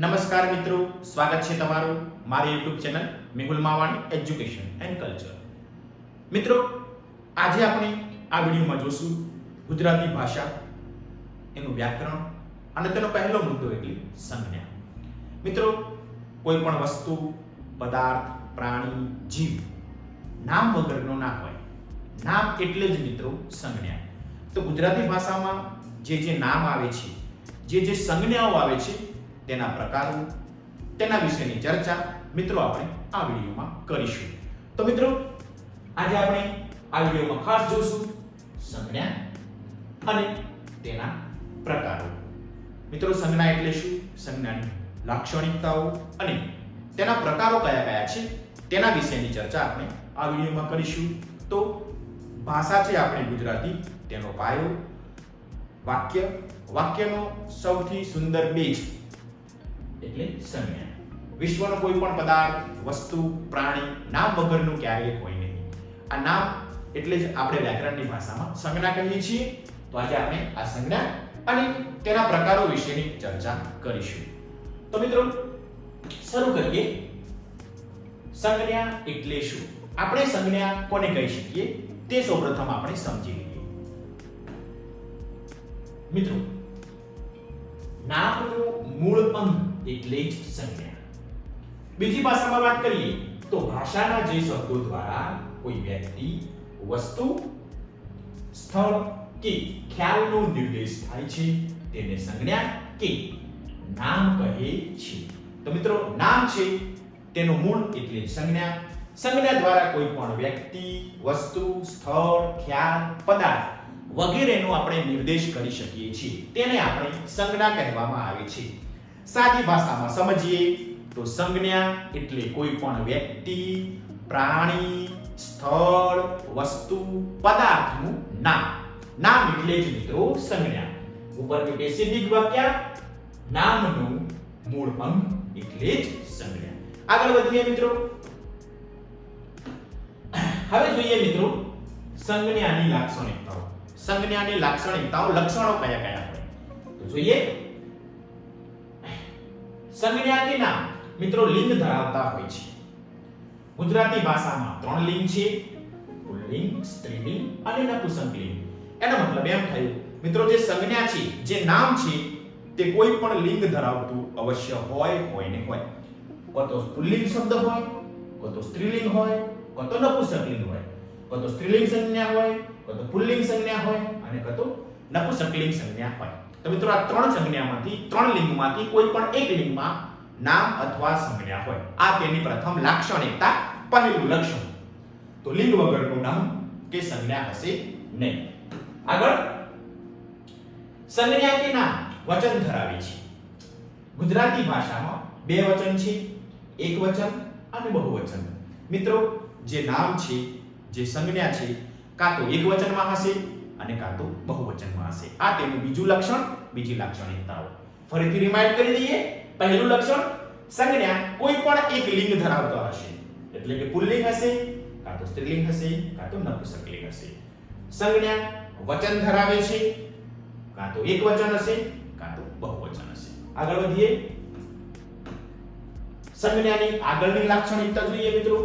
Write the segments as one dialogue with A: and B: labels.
A: નમસ્કાર મિત્રો, સ્વાગત છે તમારું મારી YouTube channel Mehul Mavani education and culture મિત્રો, આજે આપણે આ વિડીયોમાં જોશું ગુજરાતી ભાષા, એનું વ્યાકરણ અને તેનો પહેલો મુદ્દો એટલે સંજ્ઞા. મિત્રો, કોઈ પણ વસ્તુ, પદાર્થ, પ્રાણી, જીવ, નામ વગરનો ના હોય. નામ એટલે જ મિત્રો સંજ્ઞા. તો ગુજરાતી ભાષામાં જે જે નામ આવે છે, જે જે સંજ્ઞાઓ આવે છે તેના પ્રકારો તેના વિશેની ચર્ચા મિત્રો આપણે આ વિડીયોમાં કરીશું. તો મિત્રો, આજે આપણે આ વિડીયોમાં ખાસ જોશું સંજ્ઞા અને તેના પ્રકારો. મિત્રો, સંજ્ઞા એટલે શું? સંજ્ઞાની લાક્ષણિકતાઓ અને તેના પ્રકારો કયા કયા છે? તેના વિશેની ચર્ચા આપણે આ વિડીયોમાં કરીશું. તો ભાષા છે આપણી ગુજરાતી, તેનો પાયો, વાક્ય. વાક્યનો સૌથી સુંદર બેઝ એટલે સંજ્ઞા વિશ્વનો કોઈ પણ પદાર્થ, વસ્તુ, પ્રાણી, નામ વગરનું ક્યારેય હોય નહીં. આ નામ એટલે જ આપણે વ્યાકરણની ભાષામાં સંજ્ઞા કહીએ છીએ. તો આજે આપણે આ સંજ્ઞા અને તેના પ્રકારો વિશેની ચર્ચા કરીશું. તો મિત્રો, શરૂ કરીએ. સંજ્ઞા એટલે શું? આપણે સંજ્ઞા કોને કહી શકીએ? તે સૌપ્રથમ આપણે સમજી લઈએ. મિત્રો, નામનું મૂળ અંગ એટલે જ સંજ્ઞા. બીજી ભાષામાં વાત કરીએ તો ભાષાના જે શબ્દો દ્વારા કોઈ વ્યક્તિ, વસ્તુ, સ્થળ કે ખ્યાલનો નિર્દેશ થાય છે, તેને સંજ્ઞા કે નામ કહે છે. તો મિત્રો, નામ છે, તેનો મૂળ એટલે સંજ્ઞા. સંજ્ઞા દ્વારા કોઈ પણ વ્યક્તિ, વસ્તુ, સ્થળ, ખ્યાલ, પદાર્થ વગેરેનો આપણે નિર્દેશ કરી શકીએ છીએ. તેને આપણે સંજ્ઞા કહેવામાં આવે છે. સાદી ભાષામાં સમજીએ તો સંજ્ઞા એટલે કોઈ પણ વ્યક્તિ, પ્રાણી, સ્થળ, વસ્તુ, પદાર્થનું નામ. નામ એટલે જ મિત્રો સંજ્ઞા. ઉપરથી બેસિક વાક્ય, નામનું મૂળ અંગ એટલે જ સંજ્ઞા. આગળ વધીએ મિત્રો. હવે જોઈએ મિત્રો સંજ્ઞાની લાક્ષણિકતાઓ. સંજ્ઞાની લાક્ષણિકતાઓ લક્ષણો કયા કયા હોય? તો જોઈએ સંજ્ઞા કે મિત્રો લિંગ ધરાવતા હોય છે. ગુજરાતી ભાષામાં ત્રણ લિંગ છે. પુલ્લિંગ, સ્ત્રીલિંગ અને નપુસંકલિંગ. એનો મતલબ એમ થયું, મિત્રો જે સંજ્ઞા છે, જે નામ છે, તે કોઈ પણ લિંગ ધરાવતું અવશ્ય હોય હોય ને હોય. કો તો પુલ્લિંગ શબ્દ હોય કો તો સ્ત્રીલિંગ હોય કો તો નપુંસકલિંગ હોય. કો તો સ્ત્રીલિંગ સંજ્ઞા હોય કો તો પુલ્લિંગ સંજ્ઞા હોય, અને કો તો નપુંસકલિંગ સંજ્ઞા હોય. તો મિત્રો આ ત્રણ સંજ્ઞામાંથી, ત્રણ લિંગમાંથી કોઈ પણ એક લિંગમાં નામ અથવા સંજ્ઞા હોય. આ તેની પ્રથમ લાક્ષણિકતા, પહેલું લક્ષણ. તો લિંગ વગરનું નામ કે સંજ્ઞા હશે નહીં. આગળ. સંજ્ઞા કે નામ? વચન ધરાવે છે. ગુજરાતી ભાષામાં બે વચન છે, એક વચન અને બહુવચન. મિત્રો, જે નામ છે, જે સંજ્ઞા છે, કાં તો એક વચનમાં હશે અને કાં તો બહુવચનમાં હશે. આ તેનું બીજું લક્ષણ? બીજી લાક્ષણિકતાઓ ફરીથી રિમાઇન્ડ કરી દઈએ. પહેલું લક્ષણ સંજ્ઞા કોઈ પણ એક લિંગ ધરાવતો હશે. એટલે કે પુલ્લિંગ હશે કાં તો સ્ત્રીલિંગ હશે કાં તો નપુંસકલિંગ હશે. સંજ્ઞા વચન ધરાવે છે કાં તો એક વચન હશે કાં તો બહુવચન હશે. આગળ વધીએ. સંજ્ઞાની આગળની લાક્ષણિકતા જોઈએ મિત્રો.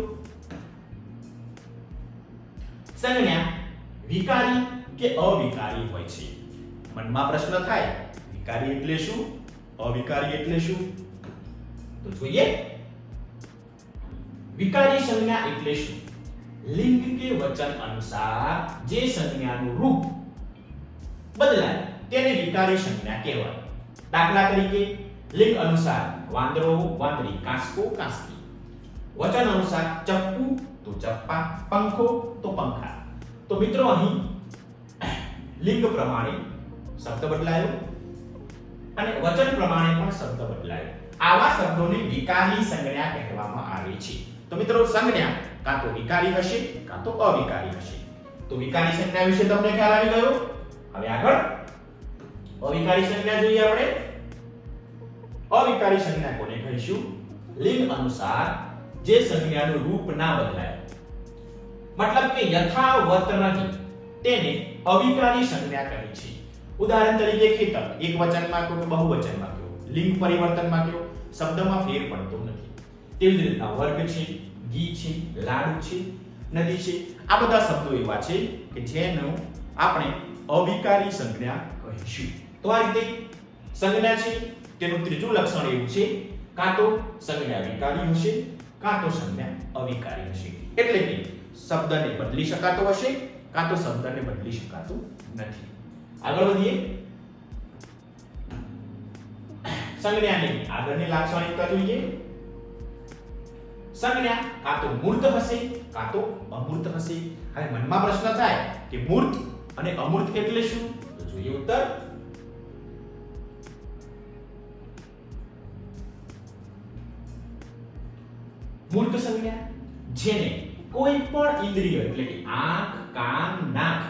A: સંજ્ઞા વિકારી કે અવિકારી હોય છે? મનમાં પ્રશ્ન થાય, વિકારી એટલે શું? અવિકારી એટલે શું? તો જોઈએ. વિકારી સંજ્ઞા એટલે શું? લિંગ કે વચન અનુસાર જે સંજ્ઞાનું રૂપ બદલાય, તેને વિકારી સંજ્ઞા કહેવાય. દાખલા તરીકે, લિંગ અનુસાર વાંદરો, વાંદરી કાંસકો, કાંસકી. વચન અનુસાર ચપ્પુ, તો ચપ્પા, પંખો, તો પંખા. તો મિત્રો અહીં લિંગ પ્રમાણે શબ્દ બદલાયો અને વચન પ્રમાણે પણ શબ્દ બદલાયો. આવા શબ્દોને વિકારી સંજ્ઞા કહેવામાં આવે છે. તો મિત્રો, સંજ્ઞા કાં તો વિકારી હશે, કાં તો અવિકારી હશે. તો વિકારી સંજ્ઞા વિશે તમને ખ્યાલ આવી ગયો? હવે આગળ. અવિકારી સંજ્ઞા જોઈએ આપણે. અવિકારી સંજ્ઞા કોને કહીશું? લિંગ અનુસાર જે સંજ્ઞાનું રૂપ ના બદલાય. મતલબ કે યથાવત નથી. તેને અવિકારી સંજ્ઞા કહે છે. ઉદાહરણ તરીકે ખેતર, એક વચનમાં કહો બહુવચનમાં કહો. લિંગ પરિવર્તનમાં કહો, શબ્દમાં ફેર પડતો નથી. તેવી જ રીતના વર્ગ છે ઘી છે, લાડુ છે, નદી છે, આ બધા શબ્દો એવા છે કે જેનું આપણે અવિકારી સંજ્ઞા કહીશું. તો આ રીતે સંજ્ઞા છે, તેનું ત્રીજું લક્ષણ એવું છે, કાં તો સંજ્ઞા વિકારી હશે, કાં તો સંજ્ઞા અવિકારી હશે. એટલે કે શબ્દને બદલી શકાતો હશે કાં તો શબ્દને બદલી શકાતું નથી. આગળ વધીએ. સંજ્ઞાની આગળની લાક્ષણિકતા જોઈએ. સંજ્ઞા કાં તો મૂર્ત હશે, કાં તો અમૂર્ત હશે. હવે મનમાં પ્રશ્ન થાય કે મૂર્ત અને અમૂર્ત એટલે શું? તો જોઈએ ઉત્તર. મૂર્ત સંજ્ઞા, જેને કોઈ પણ ઇન્દ્રિય એટલે કે આંખ, કાન, નાક,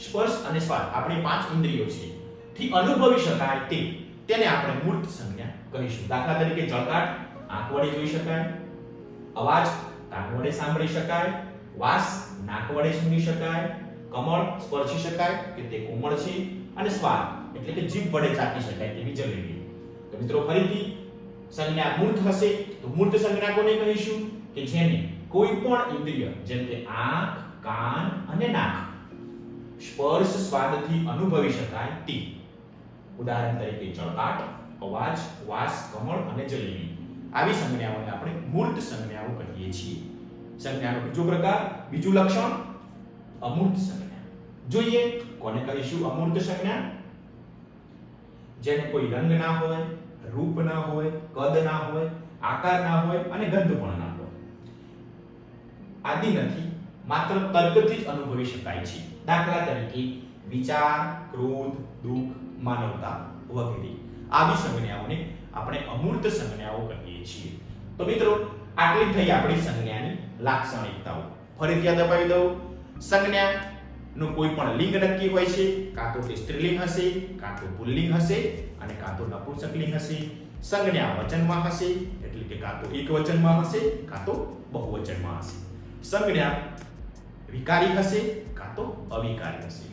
A: સ્પર્શ અને સ્વાદ, આપણી પાંચ ઇન્દ્રિયો છે થી અનુભવી શકાય તે, તેને આપણે મૂર્ત સંજ્ઞા કહીશું. દાખલા તરીકે જળકાટ, આંખ વડે જોઈ શકાય. અવાજ, કાન વડે સાંભળી શકાય. વાસ, નાક વડે સૂંઘી શકાય. કમળ, સ્પર્શી શકાય કે તે કોમળ છે. અને સ્વાદ, એટલે કે જીભ વડે ચાટી શકાય તેવી જલેબી. તો મિત્રો, ફરીથી સંજ્ઞા મૂર્ત હશે, તો મૂર્ત સંજ્ઞા કોને કહીશું? કે જેને કોઈ પણ ઇન્દ્રિય, જેમ કે આંખ, કાન અને નાક, સ્પર્શ સ્વાદથી અનુભવી શકાય ટી. ઉદાહરણ તરીકે ચળકાટ અવાજ, વાસ, કમળ અને જલેબી. આવી સંજ્ઞાઓને આપણે મૂર્ત સંજ્ઞાઓ કહીએ છીએ. સંજ્ઞાનો બીજો પ્રકાર, બીજું લક્ષણ, અમૂર્ત સંજ્ઞા. જોઈએ, કોને કહીશું અમૂર્ત સંજ્ઞા? જેને કોઈ રંગ ના હોય, રૂપ ના હોય, કદ ના હોય, આકાર ના હોય અને ગંધ પણ ના આદિ નથી, માત્ર તર્કથી જ અનુભવી શકાય છે. દાખલા તરીકે, વિચાર, ક્રોધ, દુઃખ, માનવતા વગેરે. આવી સંજ્ઞાઓને આપણે અમૂર્ત સંજ્ઞાઓ કહીએ છીએ. તો મિત્રો, આટલી થઈ આપણી સંજ્ઞાની લાક્ષણિકતાઓ. ફરીથી યાદ અપાવી દઉં. સંજ્ઞા નું કોઈ પણ લિંગ નક્કી હોય છે, કાં તો તે સ્ત્રીલિંગ હશે, કાં તો પુલ્લિંગ હશે, અને કાં તો નપુંસકલિંગ હશે. સંજ્ઞા વચનમાં હશે, એટલે કે કાં તો એક વચનમાં હશે, કાં તો બહુવચનમાં હશે. સંજ્ઞા વિકારી હશે કાં તો અવિકારી હશે.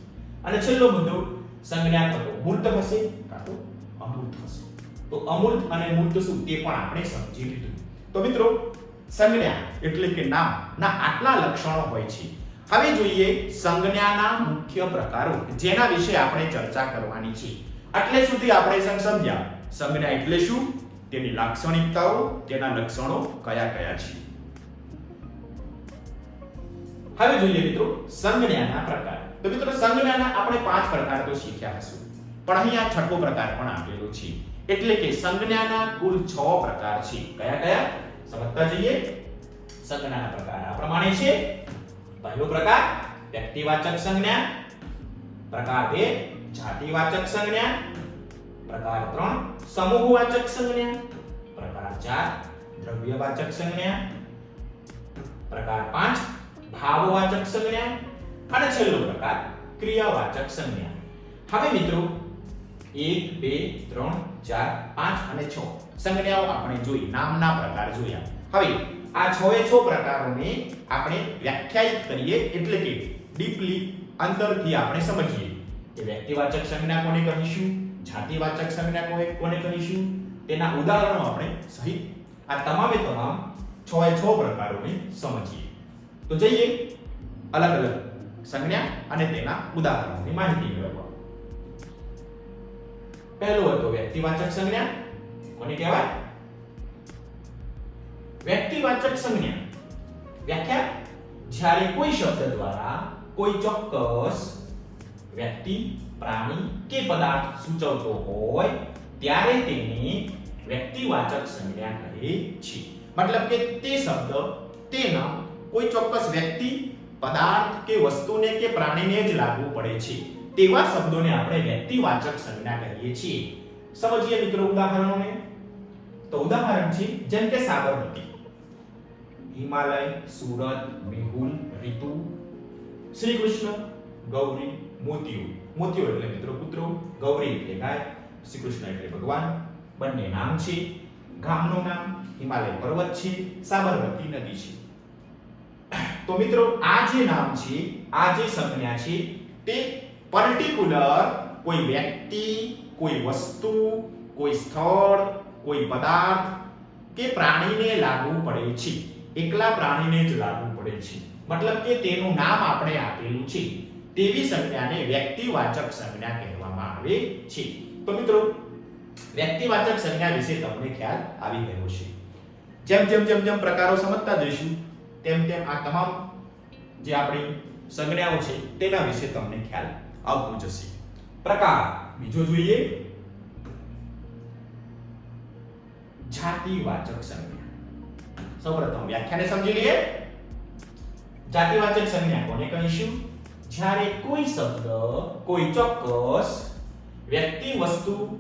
A: અને છેલ્લો મુદ્દો, સંજ્ઞા કાં તો મૂર્ત હશે કાં તો અમૂર્ત હશે. તો અમૂર્ત અને મૂર્ત શું તે પણ આપણે સમજી લીધું. તો મિત્રો, સંજ્ઞા એટલે કે નામ, ના, આટલા લક્ષણો હોય છે. હવે જોઈએ સંજ્ઞાના મુખ્ય પ્રકારો, જેના વિશે આપણે ચર્ચા કરવાની છે. એટલે સુધી આપણે સમજ્યા. સંજ્ઞા એટલે શું? તેની લાક્ષણિકતાઓ, તેના લક્ષણો કયા કયા છે? હવે જોઈએ મિત્રો સંજ્ઞાના પ્રકાર. તો મિત્રો સંજ્ઞાના આપણે પાંચ પ્રકાર તો શીખ્યા હશું. પણ અહીંયા છઠ્ઠો પ્રકાર પણ આપેલો છે. એટલે કે સંજ્ઞાના કુલ 6 પ્રકાર છે. કયા કયા? સમજતા જઈએ. સંજ્ઞાના પ્રકાર આ પ્રમાણે છે. પહેલો પ્રકાર, વ્યક્તિવાચક સંજ્ઞા. પ્રકાર 2 જાતિવાચક સંજ્ઞા. પ્રકાર 3 સમૂહવાચક સંજ્ઞા. પ્રકાર 4 દ્રવ્યવાચક સંજ્ઞા. પ્રકાર 5 ભાવવાચક સંજ્ઞા અને છેલ્લો પ્રકાર ક્રિયાવાચક સંજ્ઞા. હવે મિત્રો 1 2 3 4 5 અને 6 સંજ્ઞાઓ આપણે જોઈ, નામના પ્રકાર જોયા. હવે આ છ એ છ પ્રકારોને આપણે વ્યાખ્યાયિત કરીએ એટલે કે ડીપલી અંતરથી આપણે સમજીએ. કે વ્યક્તિવાચક સંજ્ઞા કોને કહીશું? જાતિવાચક સંજ્ઞા કોને કોને કહીશું? તેના ઉદાહરણો આપણે સહિત આ તમામે તમામ છ એ છ પ્રકારોને સમજીએ. તો જઈએ અલગ અલગ સંજ્ઞા અને તેના ઉદાહરણની માહિતી મેળવવા પહેલો હતો વ્યક્તિવાચક સંજ્ઞા કોને કહેવાય વ્યક્તિવાચક સંજ્ઞા વ્યાખ્યા જ્યારે કોઈ શબ્દ દ્વારા કોઈ ચોક્કસ વ્યક્તિ પ્રાણી કે પદાર્થ સૂચવતો હોય ત્યારે તેને વ્યક્તિવાચક સંજ્ઞા કહે છે મતલબ કે તે શબ્દ તેના કોઈ ચોક્કસ વ્યક્તિ, પદાર્થ કે વસ્તુને કે પ્રાણીને જ લાગુ પડે છે. તેવા શબ્દોને આપણે વ્યક્તિવાચક સંજ્ઞા કહીએ છીએ. સમજીએ મિત્રો ઉદાહરણોને? તો ઉદાહરણ છે, જેમ કે સાબરમતી. હિમાલય, સુરત, મેહુલ, ઋતુ. શ્રી કૃષ્ણ, ગૌરી મોતિયો મોતિયો એટલે મિત્રો પુત્રો ગૌરી એટલે ગાય, શ્રી કૃષ્ણ એટલે ભગવાન. બંને નામ છે. ગામનું નામ હિમાલય પર્વત છે, સાબરમતી નદી છે. તો મિત્રો, આ જે નામ છે, આ જે સંજ્ઞા છે, તે પર્ટિક્યુલર કોઈ વ્યક્તિ, કોઈ વસ્તુ, કોઈ સ્થળ, કોઈ પદાર્થ કે પ્રાણીને લાગુ પડે છે. એકલા પ્રાણીને જ લાગુ પડે છે. મતલબ કે તેનું નામ આપણે આપેલું છે. તેવી સંજ્ઞાને વ્યક્તિવાચક સંજ્ઞા કહેવામાં આવે છે. તો મિત્રો, વ્યક્તિવાચક સંજ્ઞા વિશે તમને ખ્યાલ આવી ગયો છે જેમ જેમ જેમ જેમ પ્રકારો સમજતા જઈશું તેમ તેમ આ તમામ જે આપણી સંજ્ઞાઓ છે, તેના વિશે તમને ખ્યાલ આવતો જશે. પ્રકાર બીજો જોઈએ. જાતિવાચક સંજ્ઞા. સૌપ્રથમ વ્યાખ્યાને સમજી લઈએ. જાતિવાચક સંજ્ઞા કોને કહીશું? જ્યારે કોઈ શબ્દ, કોઈ ચોક્કસ વ્યક્તિ વસ્તુ,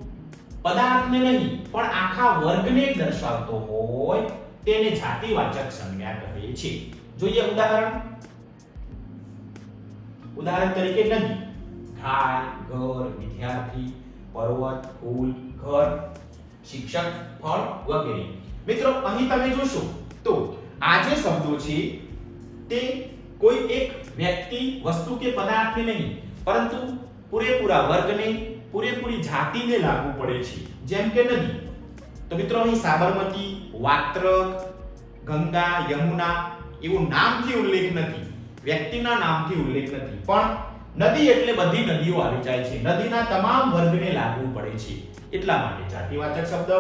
A: પદાર્થને નહીં, પણ આખા વર્ગને દર્શાવતો હોય તેને જાતિવાચક સંજ્ઞા કહીએ છીએ જોઈએ ઉદાહરણ. ઉદાહરણ તરીકે નદી. ગાય, ઘર, વિદ્યાર્થી, પર્વત, ફૂલ, ઘર, શિક્ષક, ફળ વગેરે. મિત્રો, અહીં તમે જોશો તો આ જે શબ્દો છે તે કોઈ એક વ્યક્તિ વસ્તુ કે પદાર્થને નહીં, પરંતુ પૂરેપૂરા વર્ગને, પૂરેપૂરી જાતિને લાગુ પડે છે. જેમ કે નદી. તો મિત્રો અહીં સાબરમતી, વાત્રક, ગંગા, યમુના એવું નામથી ઉલ્લેખ નથી. વ્યક્તિના નામથી ઉલ્લેખ નથી. પણ નદી એટલે બધી નદીઓ આવી જાય છે. નદીના તમામ વર્ગને લાગુ પડે છે. એટલા માટે જાતિવાચક શબ્દ,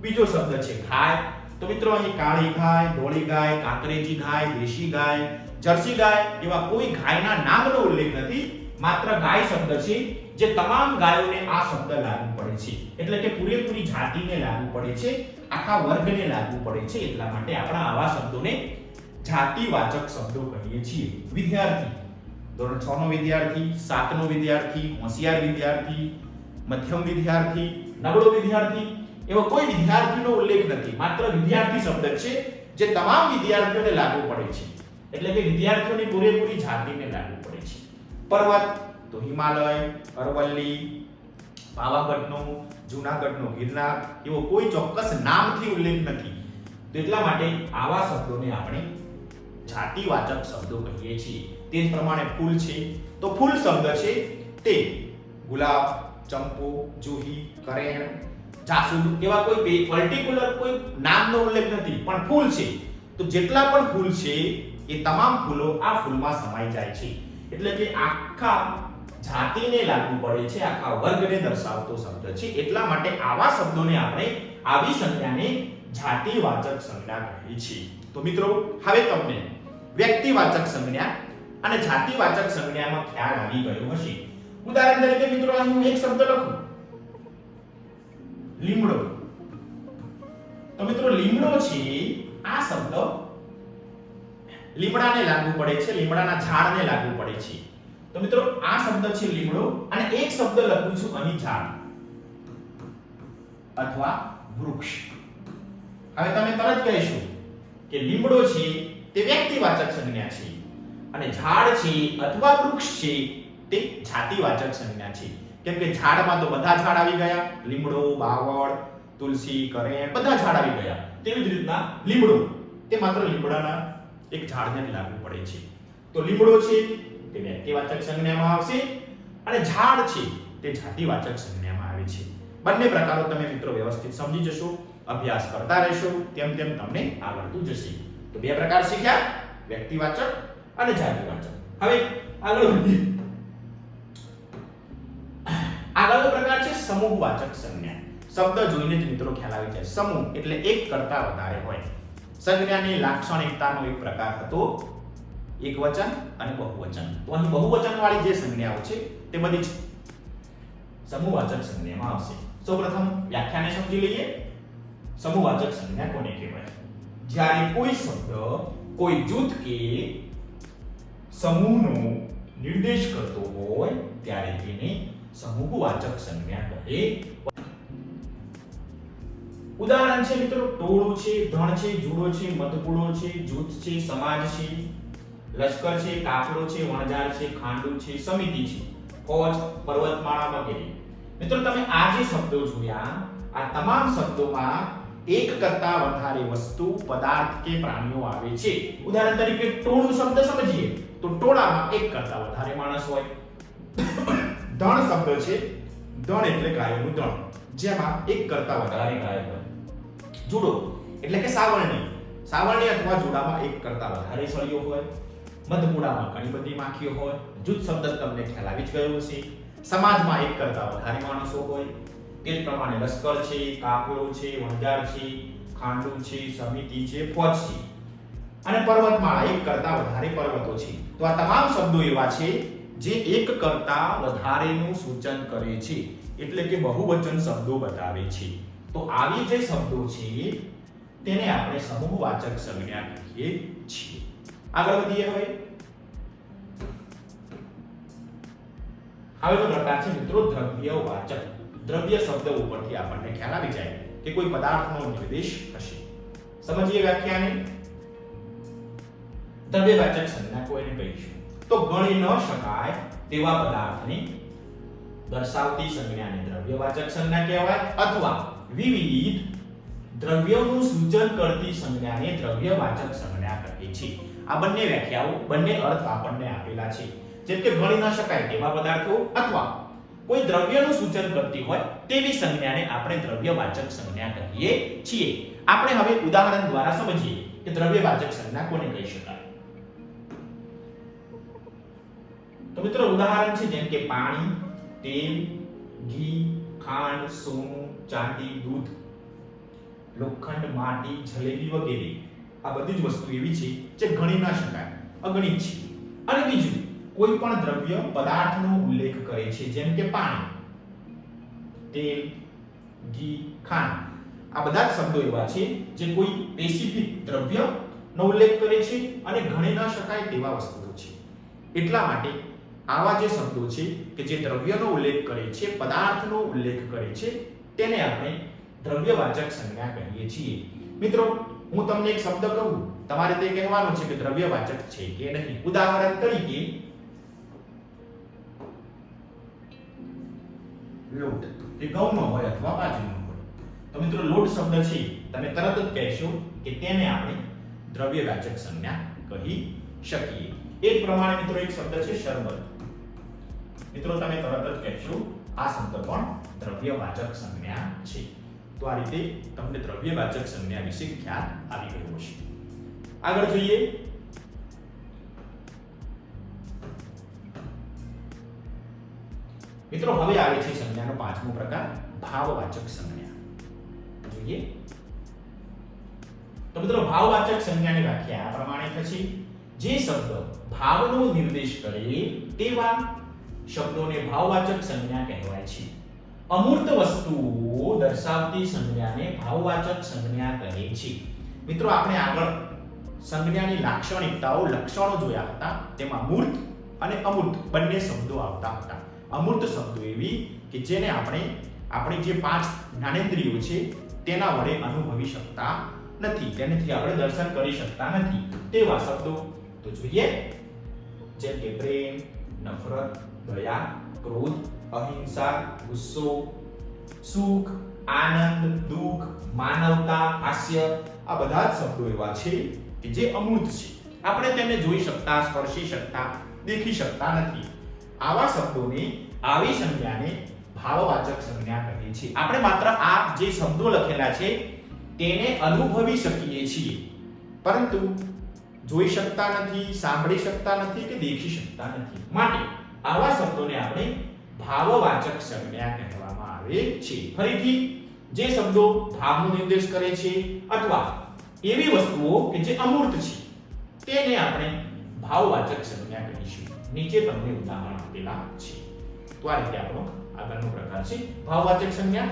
A: બીજો શબ્દ છે ગાય. તો મિત્રો અહીં કાળી ગાય, ધોળી ગાય, કાંકરેજી ગાય, દેશી ગાય, જર્સી ગાય એવા કોઈ ગાયના નામનો ઉલ્લેખ નથી. માત્ર ગાય શબ્દ છે. જે તમામ ગાયોને આ શબ્દ લાગુ પડે છે. એટલે કે પૂરેપૂરી જાતિને લાગુ પડે છે, આખા વર્ગને લાગુ પડે છે, એટલા માટે આપણા આવા શબ્દોને જાતિવાચક શબ્દો કહીએ છીએ. વિદ્યાર્થી, ધોરણ 6 નો વિદ્યાર્થી 7 નો વિદ્યાર્થી, હોશિયાર વિદ્યાર્થી, મધ્યમ વિદ્યાર્થી, નબળો વિદ્યાર્થી, એવો કોઈ વિદ્યાર્થીનો ઉલ્લેખ નથી. માત્ર વિદ્યાર્થી શબ્દ છે જે તમામ વિદ્યાર્થીઓને લાગુ પડે છે. એટલે કે વિદ્યાર્થીઓની પૂરેપૂરી જાતિને લાગુ પડે છે. પર્વત તો હિમાલય, અરવલ્લી, પાવાગઢનો, જૂનાગઢનો, ગિરનાર એવો કોઈ ચોક્કસ નામથી ઉલ્લેખ નથી. તો એટલા માટે આવા શબ્દોને આપણે જાતિવાચક શબ્દો કહીએ છીએ. તે જ પ્રમાણે ફૂલ છે. તો ફૂલ શબ્દ છે તે ગુલાબ, ચંપો, જુહી, કરેણ, જાસૂદ એવા કોઈ પર્ટિક્યુલર કોઈ નામનો ઉલ્લેખ નથી, પણ ફૂલ છે. તો જેટલા પણ ફૂલ છે એ તમામ ફૂલો આ ફૂલમાં સમાઈ જાય છે. એટલે કે આખા જાતિને લાગુ પડે છે, આખા વર્ગને દર્શાવતો શબ્દ છે. એટલા માટે આવા શબ્દોને આપણે આવી સંજ્ઞાને જાતિવાચક સંજ્ઞા કહીએ છીએ. તો મિત્રો, હવે તમને વ્યક્તિવાચક સંજ્ઞા અને જાતિવાચક સંજ્ઞામાં ખ્યાલ આવી ગયો હશે. ઉદાહરણ તરીકે મિત્રો, અહીં એક શબ્દ લખું. લીમડો. તો મિત્રો, લીમડો છે, આ શબ્દ લીમડાને લાગુ પડે છે, લીમડાના ઝાડને લાગુ પડે છે. તો મિત્રો આ શબ્દ છે લીમડો અને એક શબ્દ લખું છું અહીં ઝાડ અથવા વૃક્ષ. હવે તમે તરત કહેશો કે લીમડો છે તે વ્યક્તિવાચક સંજ્ઞા છે અને ઝાડ છે અથવા વૃક્ષ છે તે જાતિવાચક સંજ્ઞા છે. કેમ કે ઝાડમાં તો બધા ઝાડ આવી ગયા. લીમડો, બાવળ, તુલસી, કરેણ બધા ઝાડ આવી ગયા. તેવી જ રીતના લીમડો. તે માત્ર લીમડાના એક ઝાડને લાગુ પડે છે. તો લીમડો છે તે વ્યક્તિવાચક સંજ્ઞામાં આવશે અને ઝાડ છે તે જાતિવાચક સંજ્ઞામાં આવે છે. બંને પ્રકારો તમે મિત્રો વ્યવસ્થિત સમજી જશો, અભ્યાસ કરતા રહેશો, તેમ તેમ તમને આવડતું જશે. તો બે પ્રકાર શીખ્યા વ્યક્તિવાચક અને જાતિવાચક હવે આગળ આગળનો પ્રકાર છે સમૂહવાચક સંજ્ઞા. શબ્દ જોઈને જ મિત્રો ખ્યાલ આવી જાય. સમૂહ એટલે એક કરતા વધારે હોય. સંજ્ઞાની લાક્ષણિકતાનો એક પ્રકાર હતો એકવચન અને બહુવચન. તો અહીં બહુવચન વાળી જે સંજ્ઞાઓ છે, તે બધી જ સમૂહવાચક સંજ્ઞામાં આવશે. સૌપ્રથમ વ્યાખ્યાને સમજી લઈએ. સમૂહવાચક સંજ્ઞા કોને કહેવાય? જ્યારે કોઈ શબ્દ કોઈ જૂથ કે સમૂહનો નિર્દેશ કરતો હોય, ત્યારે તેને સમૂહવાચક સંજ્ઞા કહે. ઉદાહરણ છે મિત્રો, ટોળું છે, ધણ છે, જુડો છે મતગુડો છે, જૂથ છે, સમાજ છે. લશ્કર છે, કાફલો છે વણજાર છે, ખાંડુ છે, સમિતિ છે, ફોજ પર્વતમાળા વગેરે મિત્રો, તમે આ જે શબ્દો જોયા, આ તમામ શબ્દોમાં એક કરતા વધારે વસ્તુ, પદાર્થ કે પ્રાણીઓ આવે છે. ઉદાહરણ તરીકે, ટોળું શબ્દ સમજીએ. તો ટોળામાં એક કરતા વધારે માણસ હોય. ધણ શબ્દ છે. ધણ એટલે ગાયનું ધણ. જેમાં એક કરતા વધારે ગાય હોય. જુડો. એટલે કે સાવરણી. સાવરણી અથવા જુડામાં એક કરતા વધારે સળીઓ હોય. મધપુડામાં ઘણી બધી માખીઓ હોય જૂથ શબ્દ તમને ખ્યાલ આવી જ ગયો હશે. સમાજમાં એક કરતા વધારે માણસો હોય. તે જ પ્રમાણે લશ્કર છે કાફલો છે વણજાર છે, ખાંડુ છે, સમિતિ છે, ફોજ છે. અને પર્વતમાળા એક કરતા વધારે પર્વતો છે. તો આ તમામ શબ્દો એવા છે જે એક કરતા વધારેનું સૂચન કરે છે. એટલે કે બહુવચન શબ્દો બતાવે છે. તો આવી જે શબ્દો છે, તેને આપણે સમૂહવાચક સંજ્ઞા કહીએ છીએ. આગળ વધીએ હવે હવેનો પ્રકાર છે મિત્રો, દ્રવ્યવાચક. દ્રવ્ય શબ્દ ઉપરથી આપણને ખ્યાલ આવી જાય કે કોઈ પદાર્થનો નિર્દેશ હશે. સમજીએ વ્યાખ્યાને? દ્રવ્યવાચક સંજ્ઞા કોઈને કહીશું? તો ગણી ન શકાય તેવા પદાર્થને દર્શાવતી સંજ્ઞાને દ્રવ્યવાચક સંજ્ઞા કહેવાય અથવા વિવિધ દ્રવ્યોનું સૂચન કરતી સંજ્ઞાને દ્રવ્યવાચક સંજ્ઞા કહે છે. આ બંને વ્યાખ્યાઓ બંને અર્થ આપણને આપેલા છે. જેમ કે ગણી ન શકાય તેવા પદાર્થો અથવા કોઈ દ્રવ્યનું સૂચન કરતી હોય તેવી સંજ્ઞાને આપણે દ્રવ્યવાચક સંજ્ઞા કહીએ છીએ. આપણે હવે ઉદાહરણ દ્વારા સમજીએ કે દ્રવ્યવાચક સંજ્ઞા કોને કહી શકાય. તો મિત્રો ઉદાહરણ છે જેમ કે પાણી, તેલ, ઘી, ખાંડ, સોનું, ચાંદી, દૂધ, લોખંડ, માટી, જલેબી વગેરે. આ બધી જ વસ્તુ એવી છે જે ગણી ન શકાય અગણિત છે. અને બીજું, કોઈ પણ દ્રવ્ય પદાર્થનો ઉલ્લેખ કરે છે, જેમ કે પાણી, તેલ, ઘી, ખાંડ. આ બધા શબ્દો એવા છે જે કોઈ સ્પેસિફિક દ્રવ્ય નો ઉલ્લેખ કરે છે અને ગણી ન શકાય તેવા વસ્તુઓ છે. એટલા માટે આવા જે શબ્દો છે કે જે દ્રવ્યનો ઉલ્લેખ કરે છે, પદાર્થનો ઉલ્લેખ કરે છે, તેને આપણે દ્રવ્યવાચક સંજ્ઞા કહીએ છીએ. મિત્રો હું તમને એક શબ્દ કહું. તમારે તે કહેવાનું છે કે દ્રવ્યવાચક છે કે નહીં? ઉદાહરણ તરીકે, લોટ. તે ઘઉંનો હોય અથવા બાજરીનો હોય. તો મિત્રો, લોટ શબ્દ છે. તમે તરત જ કહેશો કે તેને આપણે દ્રવ્યવાચક સંજ્ઞા કહી શકીએ. એ જ પ્રમાણે મિત્રો, એક શબ્દ છે શરબત. મિત્રો, તમે તરત જ કહેશો, આ શબ્દ પણ દ્રવ્યવાચક સંજ્ઞા છે. તો આ રીતે તમને દ્રવ્યવાચક સંજ્ઞા વિશે ખ્યાલ આવી ગયો હશે. આગળ જોઈએ. મિત્રો, હવે આવે છે સંજ્ઞાનો પાંચમો પ્રકાર, ભાવવાચક સંજ્ઞા. જોઈએ. તો મિત્રો, ભાવવાચક સંજ્ઞાની વ્યાખ્યા આ પ્રમાણે થશે. જે શબ્દ ભાવનો નિર્દેશ કરે તેવા શબ્દોને ભાવવાચક સંજ્ઞા કહેવાય છે. અમૂર્ત વસ્તુઓ દર્શાવતી સંજ્ઞાને ભાવવાચક સંજ્ઞા કહે છે. મિત્રો, આપણે આગળ સંજ્ઞાની લાક્ષણિકતાઓ લક્ષણો જોયા હતા. તેમાં મૂર્ત અને અમૂર્ત બંને શબ્દો આવતા હતા. અમૂર્ત શબ્દો એવી કે જેને આપણે, આપણી જે પાંચ જ્ઞાનેન્દ્રિયો છે, તેના વડે અનુભવી શકતા નથી. તેનાથી આપણે દર્શન કરી શકતા નથી. તેવા શબ્દો. તો જોઈએ. જેમ કે પ્રેમ, નફરત, દયા, ક્રોધ અહિંસા, ગુસ્સો, સુખ, આનંદ, દુઃખ, માનવતા, હાસ્ય, આ બધા જ શબ્દો એવા છે કે જે અમૂર્ત છે. આપણે તેને જોઈ શકતા, સ્પર્શી શકતા, દેખી શકતા નથી. આવા શબ્દોને આવી સંજ્ઞાને ભાવવાચક સંજ્ઞા કહે છે. આપણે માત્ર આ જે શબ્દો લખેલા છે, તેને અનુભવી શકીએ છીએ. પરંતુ જોઈ શકતા નથી, સાંભળી શકતા નથી કે દેખી શકતા નથી. માટે આવા શબ્દોને આપણે ભાવવાચક સંજ્ઞા કહેવામાં આવે છે. ફરીથી, જે શબ્દો ભાવનો નિર્દેશ કરે છે અથવા એવી વસ્તુઓ કે જે અમૂર્ત છે, તેને આપણે ભાવવાચક સંજ્ઞા કહીશું. નીચે તમને ઉદાહરણ આપેલા છે. તો આ રીતે આપણો આગળનો પ્રકાર છે ભાવવાચક સંજ્ઞા.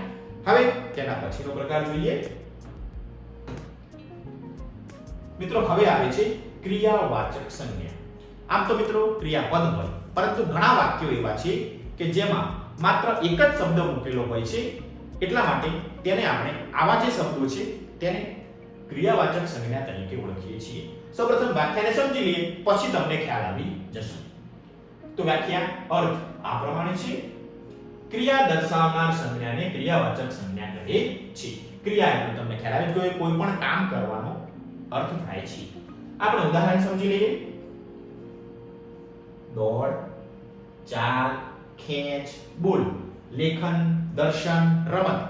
A: હવે તેના પછીનો પ્રકાર જોઈએ. મિત્રો, હવે આવે છે ક્રિયાવાચક સંજ્ઞા. આમ તો મિત્રો, ક્રિયાપદ હોય, પરંતુ ઘણા વાક્યો એવા છે કે જેમાં માત્ર એક જ શબ્દ મૂકેલો હોય છે, એટલા માટે તેને આપણે આવા જે શબ્દો છે, તેને ક્રિયાવાચક સંજ્ઞા તરીકે ઓળખીએ છીએ. સૌપ્રથમ વ્યાખ્યાને સમજી લઈએ, પછી તમને ખ્યાલ આવી જશે. તો વ્યાખ્યા અર્થ આ પ્રમાણે છે. ક્રિયા દર્શાવનાર સંજ્ઞાને ક્રિયાવાચક સંજ્ઞા કહે છે. ક્રિયા એટલે તમને ખ્યાલ આવી ગયો કોઈ પણ કામ કરવાનો અર્થ થાય છે. આપણે ઉદાહરણ સમજી લઈએ. દોડ ચાલ ખેંચ, બોલ. લેખન, દર્શન, રમત.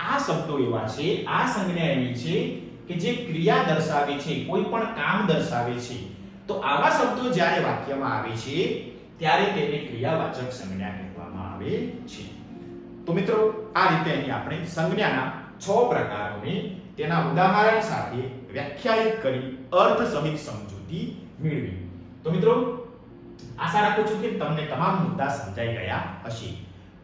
A: આ શબ્દો એવા છે, આ સંજ્ઞા એવી છે કે જે ક્રિયા દર્શાવે છે, કોઈ પણ કામ દર્શાવે છે. તો આવા શબ્દો જ્યારે વાક્યમાં આવે છે, ત્યારે તેને ક્રિયાવાચક સંજ્ઞા કહેવામાં આવે છે. તો મિત્રો, આ રીતે અહીં આપણે સંજ્ઞાના છ પ્રકારોને તેના ઉદાહરણ સાથે વ્યાખ્યાયિત કરી અર્થ સહિત સમજૂતી મેળવી. તો મિત્રો આશા રાખું છું કે તમને તમામ મુદ્દા સમજાઈ ગયા હશે.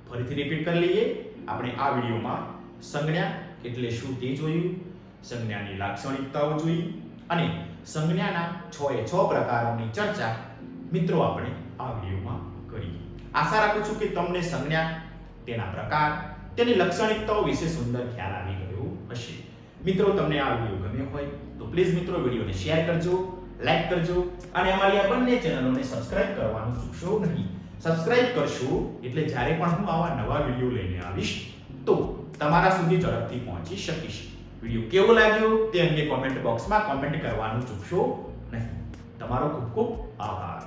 A: ફરીથી રિપીટ કરી લઈએ. આપણે આ વિડીયોમાં સંજ્ઞા એટલે શું તે જોયું, સંજ્ઞાની લાક્ષણિકતાઓ જોઈ અને સંજ્ઞાના છ એ છ પ્રકારોની ચર્ચા મિત્રો આપણે આ વિડીયોમાં કરી. આશા રાખું છું કે તમને સંજ્ઞા, તેના પ્રકાર, તેની લાક્ષણિકતાઓ વિશે સુંદર ખ્યાલ આવી ગયો હશે. મિત્રો, તમને આ વીડિયો ગમ્યો હોય તો પ્લીઝ મિત્રો વિડીયોને શેર કરજો. લાઈક કરજો અને અમારી આ બંને ચેનલોને સબસ્ક્રાઇબ કરવાનું ચૂકશો નહીં. સબસ્ક્રાઇબ કરશો એટલે જ્યારે પણ હું આવા નવા વીડિયો લઈને આવીશ, તો તમારા સુધી ઝડપથી પહોંચી શકીશ. વીડિયો કેવો લાગ્યો તે અંગે કોમેન્ટ બોક્સમાં કોમેન્ટ કરવાનું ચૂકશો નહીં. તમારો ખૂબ ખૂબ આભાર.